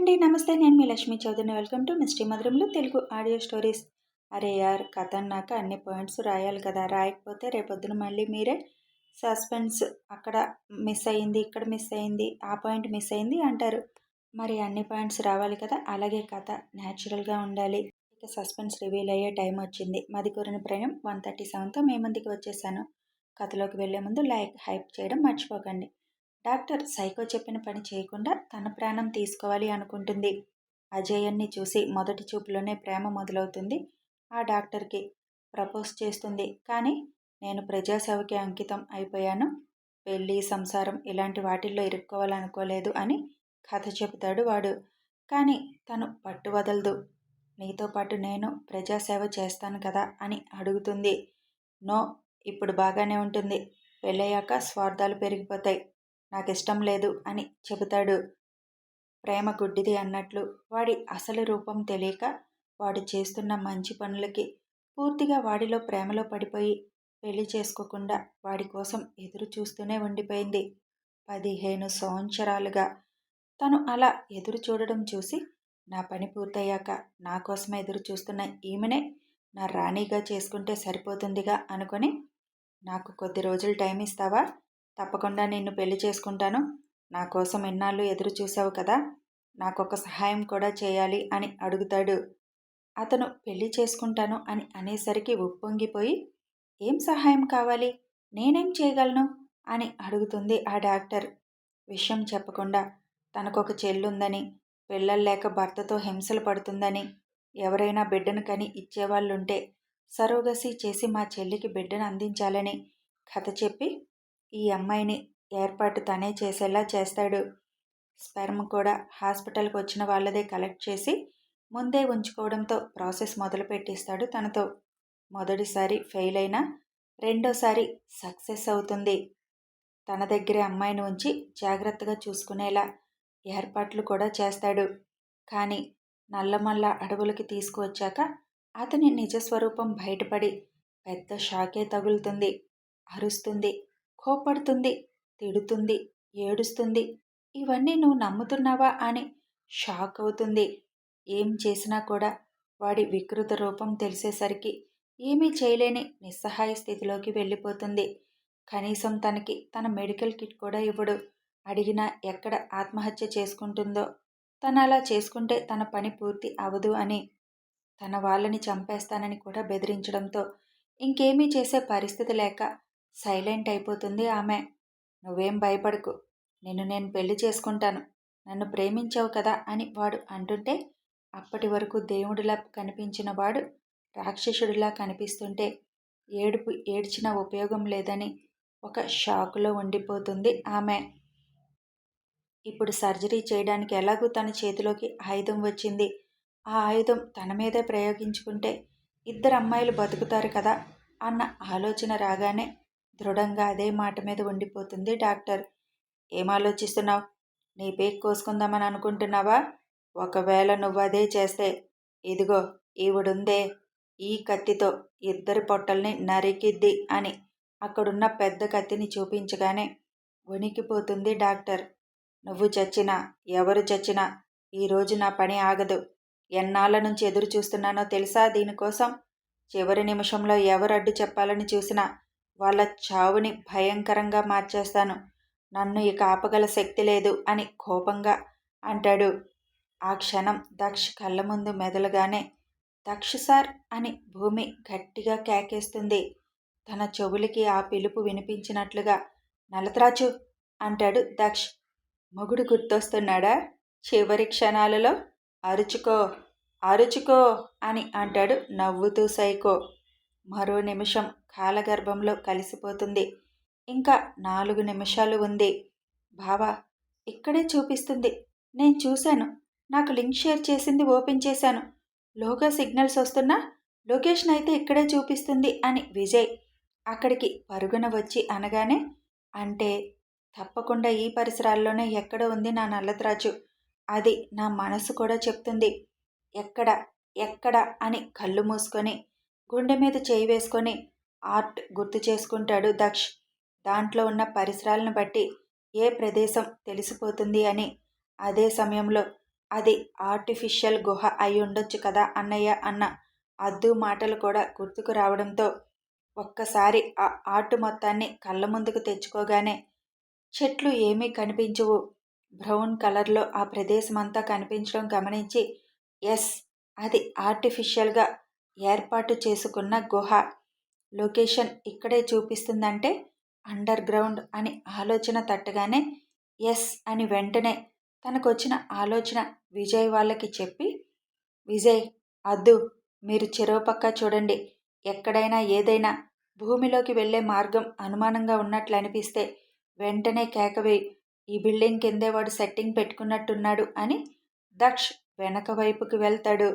అండి నమస్తే. నేను మీ లక్ష్మీ చౌదరిని. వెల్కమ్ టు మిస్టీ మధురంలో తెలుగు ఆడియో స్టోరీస్. అరే యార్ కథ అన్నాక అన్ని పాయింట్స్ రాయాలి కదా. రాయకపోతే రేపొద్దున మళ్ళీ మీరే సస్పెన్స్. అక్కడ మిస్ అయింది ఇక్కడ మిస్ అయింది ఆ పాయింట్ మిస్ అయింది అంటారు. మరి అన్ని పాయింట్స్ రావాలి కదా. అలాగే కథ న్యాచురల్గా ఉండాలి. ఇక సస్పెన్స్ రివీల్ అయ్యే టైం వచ్చింది. మది కోరిన ప్రయాణం వన్ థర్టీ సెవెన్తో మే మందికి వచ్చేసాను. కథలోకి వెళ్ళే ముందు లైక్ హైప్ చేయడం మర్చిపోకండి. డాక్టర్ సైకో చెప్పిన పని చేయకుండా తన ప్రాణం తీసుకోవాలి అనుకుంటుంది. అజయన్ని చూసి మొదటి చూపులోనే ప్రేమ మొదలవుతుంది. ఆ డాక్టర్కి ప్రపోజ్ చేస్తుంది. కానీ నేను ప్రజాసేవకి అంకితం అయిపోయాను. పెళ్ళి సంసారం ఇలాంటి వాటిల్లో ఇరుక్కోవాలనుకోలేదు అని కథ చెబుతాడు వాడు. కానీ తను పట్టు వదలదు. నీతో పాటు నేను ప్రజాసేవ చేస్తాను కదా అని అడుగుతుంది. నో ఇప్పుడు బాగానే ఉంటుంది. పెళ్ళయ్యాక స్వార్థాలు పెరిగిపోతాయి. నాకు ఇష్టం లేదు అని చెబుతాడు. ప్రేమ గుడ్డిది అన్నట్లు వాడి అసలు రూపం తెలియక వాడు చేస్తున్న మంచి పనులకి పూర్తిగా వాడిలో ప్రేమలో పడిపోయి పెళ్ళి చేసుకోకుండా వాడి కోసం ఎదురు చూస్తూనే ఉండిపోయింది. పదిహేను సంవత్సరాలుగా తను అలా ఎదురు చూడడం చూసి నా పని పూర్తయ్యాక నా కోసం ఎదురు చూస్తున్న ఈమెనే నా రాణిగా చేసుకుంటే సరిపోతుందిగా అనుకొని నాకు కొద్ది రోజులు టైం ఇస్తావా? తప్పకుండా నిన్ను పెళ్ళి చేసుకుంటాను. నా కోసం ఎన్నాళ్ళు ఎదురు చూసావు కదా? నాకొక సహాయం కూడా చేయాలి అని అడుగుతాడు. అతను పెళ్ళి చేసుకుంటాను అని అనేసరికి ఉప్పొంగిపోయి ఏం సహాయం కావాలి? నేనేం చేయగలను? అని అడుగుతుంది ఆ డాక్టర్. విషయం చెప్పకుండా తనకొక చెల్లుందని పిల్లలు లేక భర్తతో హింసలు పడుతుందని ఎవరైనా బిడ్డను కని ఇచ్చేవాళ్ళుంటే సరోగసి చేసి మా చెల్లికి బిడ్డను అందించాలని కథ చెప్పి ఈ అమ్మాయిని ఏర్పాటు తనే చేసేలా చేస్తాడు. స్పెర్మ్ కూడా హాస్పిటల్కి వచ్చిన వాళ్ళదే కలెక్ట్ చేసి ముందే ఉంచుకోవడంతో ప్రాసెస్ మొదలు పెట్టిస్తాడు తనతో. మొదటిసారి ఫెయిల్ అయినా రెండోసారి సక్సెస్ అవుతుంది. తన దగ్గరే అమ్మాయిని ఉంచి జాగ్రత్తగా చూసుకునేలా ఏర్పాట్లు కూడా చేస్తాడు. కానీ నల్లమల్ల అడవులకి తీసుకువచ్చాక అతని నిజస్వరూపం బయటపడి పెద్ద షాకే తగులుతుంది అరుస్తుంది. కోపడుతుంది తిడుతుంది ఏడుస్తుంది. ఇవన్నీ నువ్వు నమ్ముతున్నావా అని షాక్ అవుతుంది. ఏం చేసినా కూడా వాడి వికృత రూపం తెలిసేసరికి ఏమీ చేయలేని నిస్సహాయ స్థితిలోకి వెళ్ళిపోతుంది. కనీసం తనకి తన మెడికల్ కిట్ కూడా ఇవ్వడు. అడిగినా ఎక్కడ ఆత్మహత్య చేసుకుంటుందో తను అలా చేసుకుంటే తన పని పూర్తి అవదు అని తన వాళ్ళని చంపేస్తానని కూడా బెదిరించడంతో ఇంకేమీ చేసే పరిస్థితి లేక సైలెంట్ అయిపోతుంది ఆమె. నువ్వేం భయపడకు. నిన్ను నేను పెళ్ళి చేసుకుంటాను. నన్ను ప్రేమించావు కదా అని వాడు అంటుంటే అప్పటి వరకు దేవుడిలా కనిపించిన వాడు రాక్షసుడిలా కనిపిస్తుంటే ఏడుపు ఏడ్చిన ఉపయోగం లేదని ఒక షాకులో ఉండిపోతుంది ఆమె. ఇప్పుడు సర్జరీ చేయడానికి ఎలాగూ తన చేతిలోకి ఆయుధం వచ్చింది. ఆ ఆయుధం తన మీదే ప్రయోగించుకుంటే ఇద్దరు అమ్మాయిలు బతుకుతారు కదా అన్న ఆలోచన రాగానే దృఢంగా అదే మాట మీద ఉండిపోతుంది డాక్టర్. ఏం ఆలోచిస్తున్నావు? నీ పేక్ కోసుకుందామని అనుకుంటున్నావా? ఒకవేళ నువ్వు అదే చేస్తే ఇదిగో ఈవిడుందే ఈ కత్తితో ఇద్దరి పొట్టల్ని నరికిద్ది అని అక్కడున్న పెద్ద కత్తిని చూపించగానే వణికిపోతుంది డాక్టర్. నువ్వు చచ్చినా ఎవరు చచ్చినా ఈరోజు నా పని ఆగదు. ఎన్నాళ్ళ నుంచి ఎదురు చూస్తున్నానో తెలుసా దీనికోసం? చివరి నిమిషంలో ఎవరు అడ్డు చెప్పాలని చూసినా వాళ్ళ చావుని భయంకరంగా మార్చేస్తాను. నన్ను ఇక ఆపగల శక్తి లేదు అని కోపంగా అంటాడు. ఆ క్షణం దక్ష్ కళ్ళ ముందు మెదలగానే దక్ష సార్ అని భూమి గట్టిగా కేకేస్తుంది. తన చెవులకి ఆ పిలుపు వినిపించినట్లుగా నలతరాచు అంటాడు దక్ష్. మొగుడు గుర్తొస్తున్నాడా? చివరి క్షణాలలో అరుచుకో అరుచుకో అని అంటాడు నవ్వుతూ సైకో. మరో నిమిషం కాలగర్భంలో కలిసిపోతుంది. ఇంకా నాలుగు నిమిషాలు ఉంది. బావా ఇక్కడే చూపిస్తుంది. నేను చూశాను. నాకు లింక్ షేర్ చేసింది ఓపెన్ చేశాను. లోగా సిగ్నల్స్ వస్తున్నా లొకేషన్ అయితే ఇక్కడే చూపిస్తుంది అని విజయ్ అక్కడికి పరుగున వచ్చి అనగానే అంటే తప్పకుండా ఈ పరిసరాల్లోనే ఎక్కడ ఉంది నా నల్లద్రాజు. అది నా మనసు కూడా చెప్తుంది. ఎక్కడ ఎక్కడ అని కళ్ళు మూసుకొని గుండె మీద చేయి వేసుకొని ఆర్ట్ గుర్తు చేసుకుంటాడు దక్ష్. దాంట్లో ఉన్న పరిసరాలను బట్టి ఏ ప్రదేశం తెలిసిపోతుంది అని. అదే సమయంలో అది ఆర్టిఫిషియల్ గుహ అయి ఉండొచ్చు కదా అన్నయ్య అన్న అద్దు మాటలు కూడా గుర్తుకు రావడంతో ఒక్కసారి ఆ ఆర్ట్ మొత్తాన్ని కళ్ళ ముందుకు తెచ్చుకోగానే చెట్లు ఏమీ కనిపించవు. బ్రౌన్ కలర్లో ఆ ప్రదేశం అంతా కనిపించడం గమనించి ఎస్ అది ఆర్టిఫిషియల్గా ఏర్పాటు చేసుకున్న గుహ. లొకేషన్ ఇక్కడే చూపిస్తుందంటే అండర్ గ్రౌండ్ అని ఆలోచన తట్టగానే ఎస్ అని వెంటనే తనకొచ్చిన ఆలోచన విజయ్ వాళ్ళకి చెప్పి విజయ్ అద్దు మీరు చెరోపక్క చూడండి. ఎక్కడైనా ఏదైనా భూమిలోకి వెళ్ళే మార్గం అనుమానంగా ఉన్నట్లు అనిపిస్తే వెంటనే కేకవేయి ఈ బిల్డింగ్ కిందే వాడు సెట్టింగ్ పెట్టుకున్నట్టున్నాడు అని దక్ష్ వెనక వైపుకి వెళ్తాడు.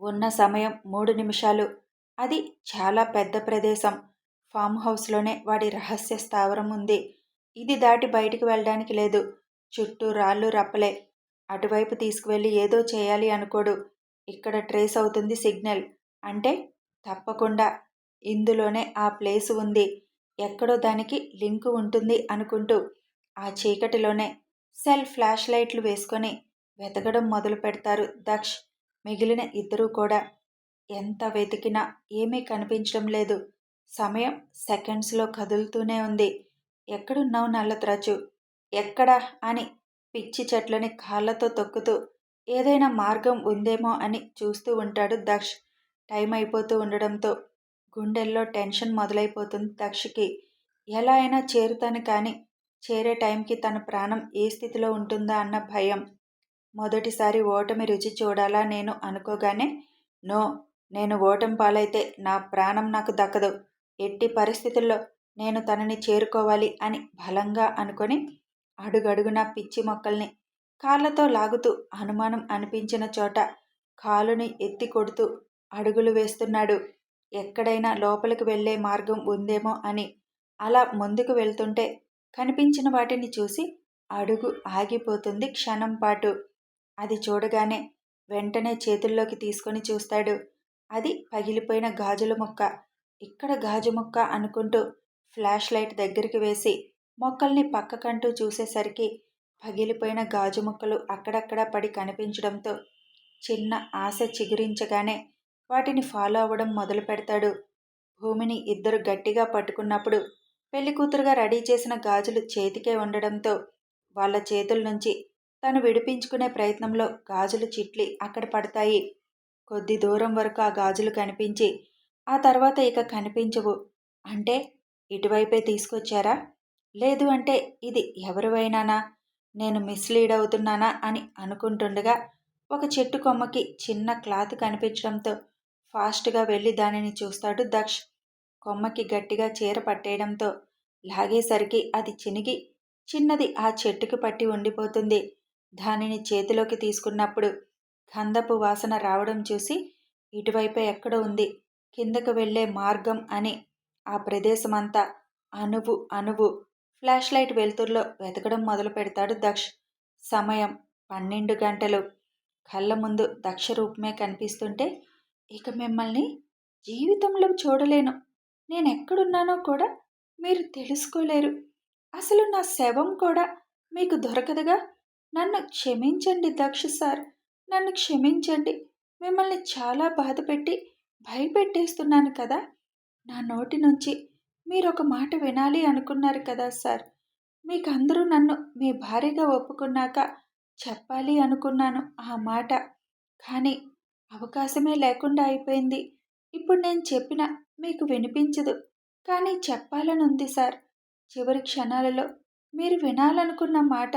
ఉన్న సమయం మూడు నిమిషాలు అది చాలా పెద్ద ప్రదేశం. ఫామ్ హౌస్లోనే వాడి రహస్య స్థావరం ఉంది. ఇది దాటి బయటికి వెళ్ళడానికి లేదు. చుట్టూ రాళ్ళు రప్పలే. అటువైపు తీసుకువెళ్ళి ఏదో చేయాలి అనుకోడు. ఇక్కడ ట్రేస్ అవుతుంది సిగ్నల్. అంటే తప్పకుండా ఇందులోనే ఆ ప్లేస్ ఉంది. ఎక్కడో దానికి లింకు ఉంటుంది అనుకుంటూ ఆ చీకటిలోనే సెల్ ఫ్లాష్ లైట్లు వేసుకొని వెతకడం మొదలు పెడతారు దక్ష్. మిగిలిన ఇద్దరూ కూడా ఎంత వెతికినా ఏమీ కనిపించడం లేదు. సమయం సెకండ్స్లో కదులుతూనే ఉంది. ఎక్కడున్నావు నల్లత్రాచు? ఎక్కడా? అని పిచ్చి చెట్లని కాళ్ళతో తొక్కుతూ ఏదైనా మార్గం ఉందేమో అని చూస్తూ ఉంటాడు దక్ష్. టైం అయిపోతూ ఉండడంతో గుండెల్లో టెన్షన్ మొదలైపోతుంది దక్షకి. ఎలా అయినా చేరుతాను కానీ చేరే టైంకి తన ప్రాణం ఏ స్థితిలో ఉంటుందా అన్న భయం. మొదటిసారి ఓటమి రుచి చూడాలా నేను అనుకోగానే నో. నేను ఓటమి పాలైతే నా ప్రాణం నాకు దక్కదు. ఎట్టి పరిస్థితుల్లో నేను తనని చేరుకోవాలి అని బలంగా అనుకొని అడుగడుగున పిచ్చి మొక్కల్ని కాళ్ళతో లాగుతూ అనుమానం అనిపించిన చోట కాలుని ఎత్తి కొడుతూ అడుగులు వేస్తున్నాడు. ఎక్కడైనా లోపలికి వెళ్ళే మార్గం ఉందేమో అని అలా ముందుకు వెళ్తుంటే కనిపించిన వాటిని చూసి అడుగు ఆగిపోతుంది క్షణం పాటు. అది చూడగానే వెంటనే చేతుల్లోకి తీసుకొని చూస్తాడు. అది పగిలిపోయిన గాజుల ముక్క. ఇక్కడ గాజు ముక్క అనుకుంటూ ఫ్లాష్ లైట్ దగ్గరికి వేసి మొక్కల్ని పక్కకంటూ చూసేసరికి పగిలిపోయిన గాజు ముక్కలు అక్కడక్కడ పడి కనిపించడంతో చిన్న ఆశ చిగురించగానే వాటిని ఫాలో అవ్వడం మొదలు పెడతాడు. భూమిని ఇద్దరు గట్టిగా పట్టుకున్నప్పుడు పెళ్ళి కూతురుగా రెడీ చేసిన గాజులు చేతికే ఉండడంతో వాళ్ళ చేతుల నుంచి తను విడిపించుకునే ప్రయత్నంలో గాజులు చిట్లి అక్కడ పడతాయి. కొద్ది దూరం వరకు ఆ గాజులు కనిపించి ఆ తర్వాత ఇక కనిపించవు. అంటే ఇటువైపే తీసుకొచ్చారా? లేదు అంటే ఇది ఎవరివైనానా? నేను మిస్లీడ్ అవుతున్నానా? అని అనుకుంటుండగా ఒక చెట్టు కొమ్మకి చిన్న క్లాత్ కనిపించడంతో ఫాస్ట్గా వెళ్ళి దానిని చూస్తాడు దక్ష్. కొమ్మకి గట్టిగా చీర పట్టేయడంతో లాగేసరికి అది చినిగి చిన్నది ఆ చెట్టుకి పట్టి ఉండిపోతుంది. దానిని చేతిలోకి తీసుకున్నప్పుడు గంధపు వాసన రావడం చూసి ఇటువైపే ఎక్కడ ఉంది. కిందకు వెళ్ళే మార్గం అని ఆ ప్రదేశమంతా అణువు అణువు. ఫ్లాష్ లైట్ వెలుతురులో వెతకడం మొదలు పెడతాడు దక్ష్. సమయం పన్నెండు గంటలు. కళ్ళ ముందు దక్ష రూపమే కనిపిస్తుంటే ఇక మిమ్మల్ని జీవితంలో చూడలేను. నేను ఎక్కడున్నానో కూడా మీరు తెలుసుకోలేరు. అసలు నా శవం కూడా మీకు దొరకదుగా? నన్ను క్షమించండి దక్ష సార్. నన్ను క్షమించండి. మిమ్మల్ని చాలా బాధపెట్టి భయపెట్టేస్తున్నాను కదా! నా నోటి నుంచి మీరు ఒక మాట వినాలి అనుకున్నారు కదా సార్! మీకు అందరూ నన్ను మీ భార్యగా ఒప్పుకున్నాక చెప్పాలి అనుకున్నాను ఆ మాట. కానీ అవకాశమే లేకుండా అయిపోయింది. ఇప్పుడు నేను చెప్పిన మీకు వినిపించదు. కానీ చెప్పాలనుంది సార్. చివరి క్షణాలలో మీరు వినాలనుకున్న మాట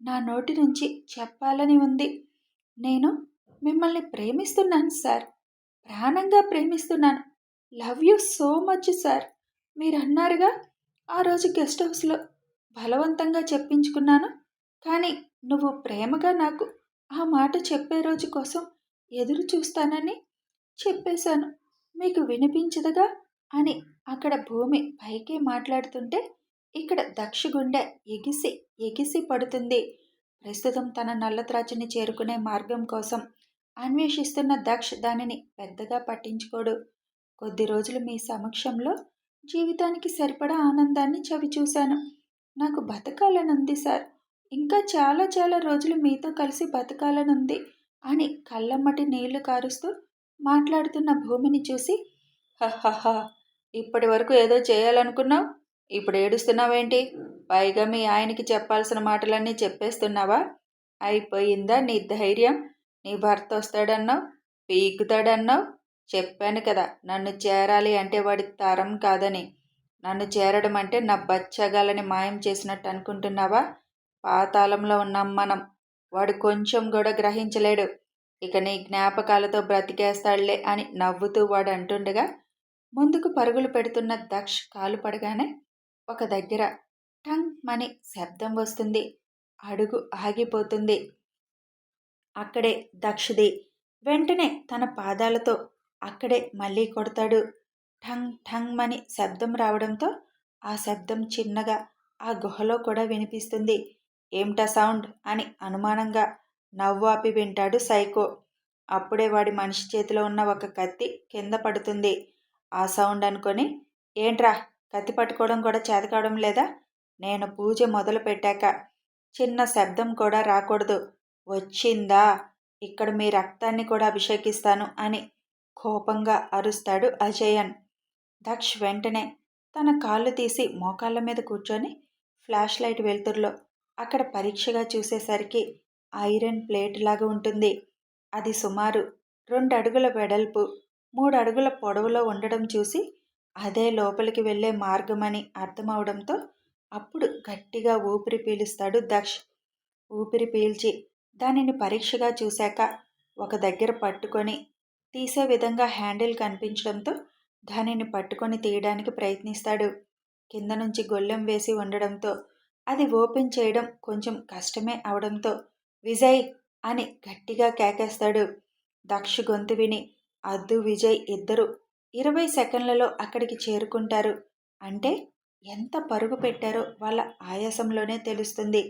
నా నోటి నుంచి చెప్పాలని ఉంది. నేను మిమ్మల్ని ప్రేమిస్తున్నాను సార్. ప్రాణంగా ప్రేమిస్తున్నాను. Love you so much sir. మీరు అన్నారుగా ఆ రోజు గెస్ట్ హౌస్లో బలవంతంగా చెప్పించుకున్నాను. కానీ నువ్వు ప్రేమగా నాకు ఆ మాట చెప్పే రోజు కోసం ఎదురు చూస్తానని చెప్పేశాను. మీకు వినిపించదుగా అని అక్కడ భూమి పైకే మాట్లాడుతుంటే ఇక్కడ దక్ష గుండె ఎగిసి ఎగిసి పడుతుంది. ప్రస్తుతం తన నల్లత్రాచుని చేరుకునే మార్గం కోసం అన్వేషిస్తున్న దక్ష్ దానిని పెద్దగా పట్టించుకోడు. కొద్ది రోజులు మీ సమక్షంలో జీవితానికి సరిపడా ఆనందాన్ని చవి చూశాను. నాకు బతకాలనుంది సార్. ఇంకా చాలా చాలా రోజులు మీతో కలిసి బతకాలనుంది అని కళ్ళమ్మటి నీళ్ళు కారుస్తూ మాట్లాడుతున్న భూమిని చూసి హహహ ఇప్పటి వరకు ఏదో చేయాలనుకున్నావు? ఇప్పుడు ఏడుస్తున్నావేంటి? పైగా మీ ఆయనకి చెప్పాల్సిన మాటలన్నీ చెప్పేస్తున్నావా? అయిపోయిందా నీ ధైర్యం? నీ భర్త వస్తాడన్నావు? పీకుతాడన్నావు? చెప్పాను కదా నన్ను చేరాలి అంటే వాడి తరం కాదని. నన్ను చేరడం అంటే నా బచ్చగాలని మాయం చేసినట్టు అనుకుంటున్నావా? పాతాళంలో ఉన్నాం మనం వాడు కొంచెం కూడా గ్రహించలేడు. ఇక నీ జ్ఞాపకాలతో బ్రతికేస్తాడులే అని నవ్వుతూ వాడు అంటుండగా ముందుకు పరుగులు పెడుతున్న దక్ష్ కాలు పడగానే ఒక దగ్గర టంగ్ మని శబ్దం వస్తుంది. అడుగు ఆగిపోతుంది. అక్కడే దక్షిది వెంటనే తన పాదాలతో అక్కడే మళ్ళీ కొడతాడు. ఠంగ్ ఠంగ్ మని శబ్దం రావడంతో ఆ శబ్దం చిన్నగా ఆ గుహలో కూడా వినిపిస్తుంది. ఏమిటా సౌండ్? అని అనుమానంగా నవ్వు ఆపి వింటాడు సైకో. అప్పుడే వాడి మనిషి చేతిలో ఉన్న ఒక కత్తి కింద పడుతుంది. ఆ సౌండ్ అనుకొని ఏంట్రా కత్తి పట్టుకోవడం కూడా చేతకావడం లేదా? నేను పూజ మొదలు పెట్టాక చిన్న శబ్దం కూడా రాకూడదు. వచ్చిందా? ఇక్కడ మీ రక్తాన్ని కూడా అభిషేకిస్తాను అని కోపంగా అరుస్తాడు అజయన్. దక్ష్ వెంటనే తన కాళ్ళు తీసి మోకాళ్ళ మీద కూర్చొని ఫ్లాష్ లైట్ వెలుతురులో అక్కడ పరీక్షగా చూసేసరికి ఐరన్ ప్లేట్ లాగా ఉంటుంది. అది సుమారు రెండు అడుగుల వెడల్పు మూడు అడుగుల పొడవులో ఉండడం చూసి అదే లోపలికి వెళ్ళే మార్గమని అర్థమవడంతో అప్పుడు గట్టిగా ఊపిరి పీలుస్తాడు దక్ష్. ఊపిరి పీల్చి దానిని పరీక్షగా చూశాక ఒక దగ్గర పట్టుకొని తీసే విధంగా హ్యాండిల్ కనిపించడంతో దానిని పట్టుకొని తీయడానికి ప్రయత్నిస్తాడు. కింద నుంచి గొల్లెం వేసి ఉండడంతో అది ఓపెన్ చేయడం కొంచెం కష్టమే అవడంతో విజయ్ అని గట్టిగా కేకేస్తాడు. దక్ష గొంతు విని అద్దు విజయ్ ఇద్దరు ఇరవై సెకండ్లలో అక్కడికి చేరుకుంటారు. అంటే ఎంత పరుగు పెట్టారో వాళ్ళ ఆయాసంలోనే తెలుస్తుంది.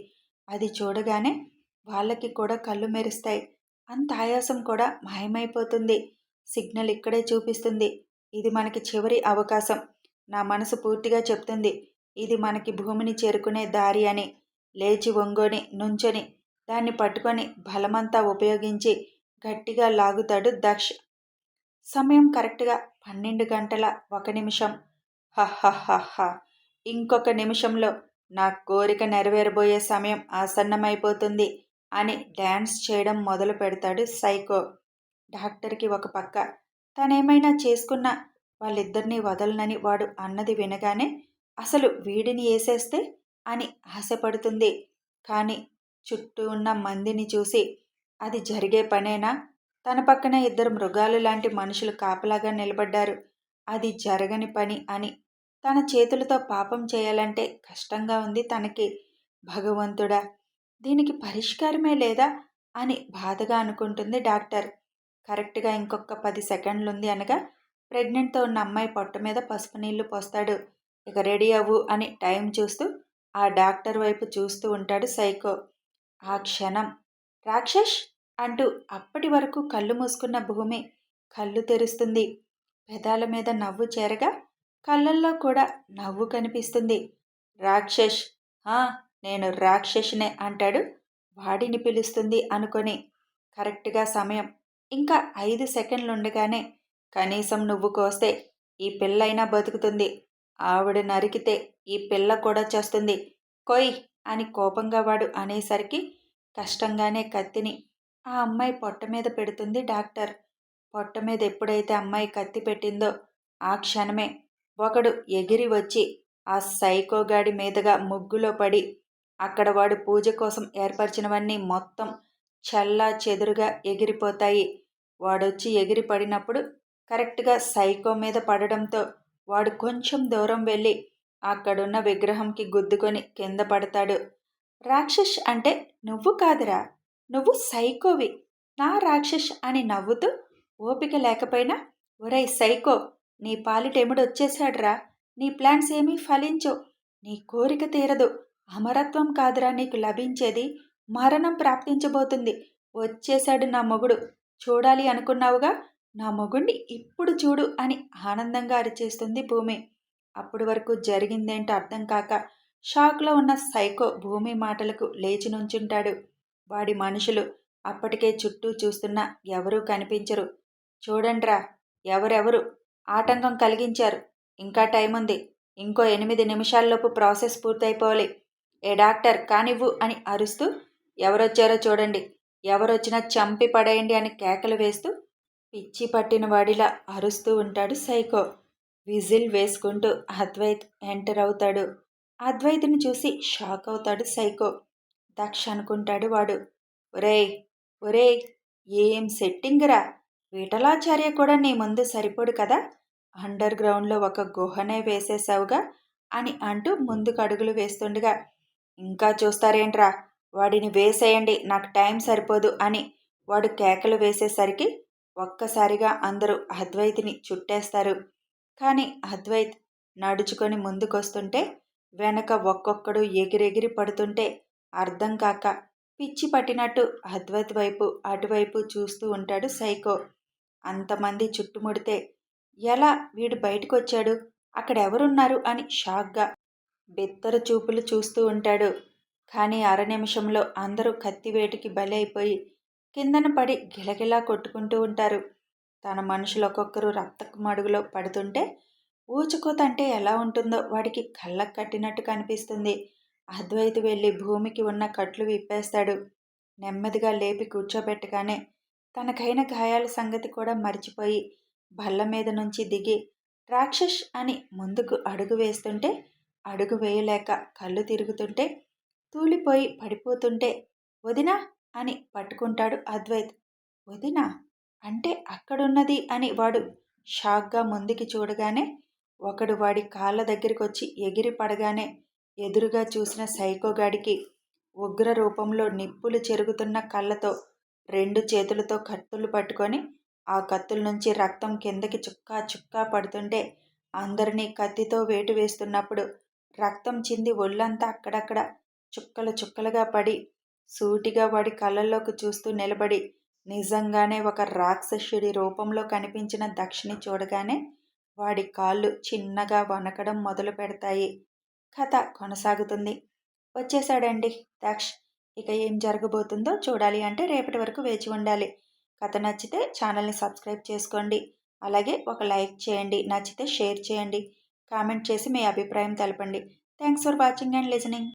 అది చూడగానే వాళ్ళకి కూడా కళ్ళు మెరుస్తాయి. అంత ఆయాసం కూడా మాయమైపోతుంది. సిగ్నల్ ఇక్కడే చూపిస్తుంది. ఇది మనకి చివరి అవకాశం. నా మనసు పూర్తిగా చెప్తుంది. ఇది మనకి భూమిని చేరుకునే దారి అని. లేచి వంగొని నుంచొని దాన్ని పట్టుకొని బలమంతా ఉపయోగించి గట్టిగా లాగుతాడు దక్ష్. సమయం కరెక్ట్గా పన్నెండు గంటల ఒక నిమిషం. హహహహ ఇంకొక నిమిషంలో నా కోరిక నెరవేరబోయే సమయం ఆసన్నమైపోతుంది అని డ్యాన్స్ చేయడం మొదలు పెడతాడు సైకో. డాక్టర్కి ఒక పక్క తనేమైనా చేసుకున్న వాళ్ళిద్దరినీ వదలనని వాడు అన్నది వినగానే అసలు వీడిని వేసేస్తే అని ఆశపడుతుంది. కానీ చుట్టూ ఉన్న మందిని చూసి అది జరిగే పనేనా? తన పక్కన ఇద్దరు మృగాలు లాంటి మనుషులు కాపలాగా నిలబడ్డారు. అది జరగని పని అని. తన చేతులతో పాపం చేయాలంటే కష్టంగా ఉంది తనకి. భగవంతుడా దీనికి పరిష్కారమే లేదా అని బాధగా అనుకుంటుంది డాక్టర్. కరెక్ట్గా ఇంకొక పది సెకండ్లు ఉంది అనగా ప్రెగ్నెంట్తో ఉన్న అమ్మాయి పొట్ట మీద పసుపు నీళ్ళు పోస్తాడు. ఇక రెడీ అవ్వు అని టైం చూస్తూ ఆ డాక్టర్ వైపు చూస్తూ ఉంటాడు సైకో. ఆ క్షణం. రాక్షస్ అంటూ అప్పటి వరకు కళ్ళు మూసుకున్న భూమి కళ్ళు తెరుస్తుంది. పెదాల మీద నవ్వు చేరగా కళ్ళల్లో కూడా నవ్వు కనిపిస్తుంది. రాక్షస్! నేను రాక్షసునే అంటాడు. వాడిని పిలుస్తుంది అనుకొని. కరెక్ట్గా సమయం. ఇంకా ఐదు సెకండ్లు ఉండగానే కనీసం నువ్వు కోస్తే ఈ పిల్లైనా బతుకుతుంది. ఆవిడ నరికితే ఈ పిల్ల కూడా చేస్తుంది. కొయ్! అని కోపంగా వాడు అనేసరికి కష్టంగానే కత్తిని ఆ అమ్మాయి పొట్ట మీద పెడుతుంది డాక్టర్. పొట్ట మీద ఎప్పుడైతే అమ్మాయి కత్తి పెట్టిందో ఆ క్షణమే ఒకడు ఎగిరి వచ్చి ఆ సైకోగాడి మీదుగా ముగ్గులో పడి అక్కడ వాడు పూజ కోసం ఏర్పరిచినవన్నీ మొత్తం చల్లా చెదురుగా ఎగిరిపోతాయి. వాడొచ్చి ఎగిరి పడినప్పుడు కరెక్ట్గా సైకో మీద పడడంతో వాడు కొంచెం దూరం వెళ్ళి అక్కడున్న విగ్రహంకి గుద్దుకొని కింద పడతాడు. రాక్షస్ అంటే నువ్వు కాదురా. నువ్వు సైకోవి. నా రాక్షస్ అని నవ్వుతూ ఓపిక లేకపోయినా ఒరై సైకో నీ పాలిటెముడు వచ్చేసాడ్రా నీ ప్లాన్స్ ఏమీ ఫలించో. నీ కోరిక తీరదు. అమరత్వం కాదురా నీకు లభించేది. మరణం ప్రాప్తించబోతుంది. వచ్చేశాడు నా మొగుడు. చూడాలి అనుకున్నావుగా? నా మొగుణ్ణి ఇప్పుడు చూడు అని ఆనందంగా అరిచేస్తుంది భూమి. అప్పటి వరకు జరిగిందేంటో అర్థం కాక షాక్లో ఉన్న సైకో భూమి మాటలకు లేచి నుంచుంటాడు. వాడి మనుషులు అప్పటికే చుట్టూ చూస్తున్నా ఎవరూ కనిపించరు. చూడండ్రా ఎవరెవరు? ఆటంకం కలిగించారు. ఇంకా టైం ఉంది ఇంకో ఎనిమిది నిమిషాల్లోపు ప్రాసెస్ పూర్తయిపోవాలి. ఏ డాక్టర్ కానివ్వు అని అరుస్తూ ఎవరొచ్చారో చూడండి. ఎవరొచ్చినా చంపి పడేయండి అని కేకలు వేస్తూ పిచ్చి పట్టిన వాడిలా అరుస్తూ ఉంటాడు సైకో. విజిల్ వేసుకుంటూ అద్వైత్ ఎంటర్ అవుతాడు. అద్వైత్ని చూసి షాక్ అవుతాడు సైకో. దక్ష అనుకుంటాడు వాడు. ఒరేయ్ ఒరేయ్ ఏం సెట్టింగ్ రా? విఠలాచార్య కూడా నీ ముందు సరిపోడు కదా? అండర్ గ్రౌండ్లో ఒక గుహనే వేసేసావుగా అని అంటూ ముందుకు అడుగులు వేస్తుండగా ఇంకా చూస్తారేంట్రా? వాడిని వేసేయండి నాకు టైం సరిపోదు అని వాడు కేకలు వేసేసరికి ఒక్కసారిగా అందరూ అద్వైతిని చుట్టేస్తారు. కానీ అద్వైత్ నడుచుకొని ముందుకొస్తుంటే వెనక ఒక్కొక్కడు ఎగిరెగిరి పడుతుంటే అర్థం కాక పిచ్చి పట్టినట్టు అద్వైత్ వైపు అటువైపు చూస్తూ ఉంటాడు సైకో. అంతమంది చుట్టుముడితే ఎలా వీడు బయటకు వచ్చాడు అక్కడ ఎవరున్నారు అని షాక్గా బెత్తర చూపులు చూస్తూ ఉంటాడు. కానీ అర నిమిషంలో అందరూ కత్తివేటికి బలి అయిపోయి కిందన పడి గిలగిలా కొట్టుకుంటూ ఉంటారు. తన మనుషులు ఒక్కొక్కరు రక్తకు మడుగులో పడుతుంటే ఊచుకోత అంటే ఎలా ఉంటుందో వాడికి కళ్ళకు కట్టినట్టు కనిపిస్తుంది. అద్వైతు వెళ్ళి భూమికి ఉన్న కట్లు విప్పేస్తాడు. నెమ్మదిగా లేపి కూర్చోబెట్టగానే తనకైన గాయాల సంగతి కూడా మర్చిపోయి బల్ల మీద నుంచి దిగి రాక్షస్ అని ముందుకు అడుగు వేస్తుంటే అడుగు వేయలేక కళ్ళు తిరుగుతుంటే తూలిపోయి పడిపోతుంటే వదినా అని పట్టుకుంటాడు అద్వైత్. వదినా అంటే అక్కడున్నది అని వాడు షాక్గా ముందుకి చూడగానే ఒకడు వాడి కాళ్ళ దగ్గరికి వచ్చి ఎగిరి పడగానే ఎదురుగా చూసిన సైకోగాడికి ఉగ్ర రూపంలో నిప్పులు చెరుగుతున్న కళ్ళతో రెండు చేతులతో కత్తులు పట్టుకొని ఆ కత్తుల నుంచి రక్తం కిందకి చుక్కా చుక్కా పడుతుంటే అందరినీ కత్తితో వేటు వేస్తున్నప్పుడు రక్తం చింది ఒళ్ళంతా అక్కడక్కడ చుక్కలు చుక్కలుగా పడి సూటిగా వాడి కళ్ళల్లోకి చూస్తూ నిలబడి నిజంగానే ఒక రాక్షసుడి రూపంలో కనిపించిన దక్షిణి చూడగానే వాడి కాళ్ళు చిన్నగా వనకడం మొదలు పెడతాయి కథ కొనసాగుతుంది. వచ్చేసాడండి దక్ష్. ఇక ఏం జరగబోతుందో చూడాలి అంటే రేపటి వరకు వేచి ఉండాలి. కథ నచ్చితే ఛానల్ని సబ్స్క్రైబ్ చేసుకోండి. అలాగే ఒక లైక్ చేయండి నచ్చితే షేర్ చేయండి. కామెంట్ చేసి మీ అభిప్రాయం తెలపండి. Thanks for watching and listening.